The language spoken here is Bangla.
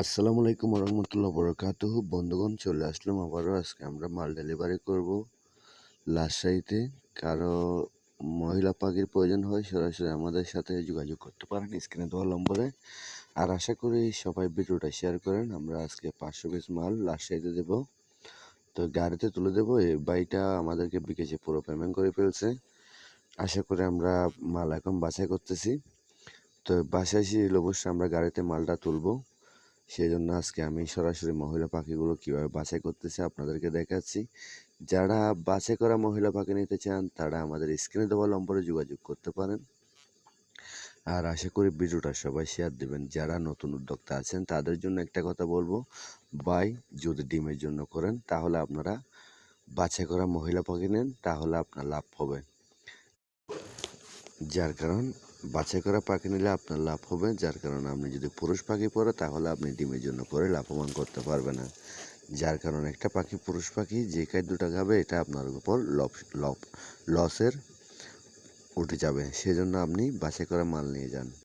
আসসালামু আলাইকুম রহমতুল্লাহ বরকাত বন্ধুগণ, চলে আসলাম আবারও। আজকে আমরা মাল ডেলিভারি করব রাজশাহীতে কারও মহিলা পাখির প্রয়োজন হয়, সরাসরি আমাদের সাথে যোগাযোগ করতে পারেন স্ক্রিনে দেওয়া নম্বরে। আর আশা করি সবাই ভিডিওটা শেয়ার করেন। আমরা আজকে পাঁচশো পিস মাল রাজশাহীতে দেব। তো গাড়িতে তুলে দেবো। এই বাইটা আমাদেরকে বিকেছে পুরো পেমেন্ট করে ফেলছে। আশা করি আমরা মাল এখন বাছাই করতেছি। তো বাসায় এসে অবশ্যই আমরা গাড়িতে মালটা তুলবো। সেই জন্য আজকে আমি সরাসরি মহিলা পাখিগুলো কীভাবে বাছাই করতেছি আপনাদেরকে দেখাচ্ছি। যারা বাছাই করা মহিলা পাখি নিতে চান, তারা আমাদের স্ক্রিনে দেওয়া নম্বরে যোগাযোগ করতে পারেন। আর আশা করি ভিডিওটা সবাই শেয়ার দেবেন। যারা নতুন উদ্যোক্তা আছেন, তাদের জন্য একটা কথা বলব। বাই, যদি ডিমের জন্য করেন, তাহলে আপনারা বাছাই করা মহিলা পাখি নেন, তাহলে আপনার লাভ হবে। যার কারণ বাছাই করা পাখি নিলে আপনার লাভ হবে, যার কারণে আপনি যদি পুরুষ পাখি পরে, তাহলে আপনি ডিমের জন্য পরে লাভবান করতে পারবে না। যার কারণে একটা পাখি পুরুষ পাখি যে খাদ্যটা খাবে, এটা আপনার উপর লসের উঠে যাবে। সেজন্য আপনি বাছাই করা মাল নিয়ে যান।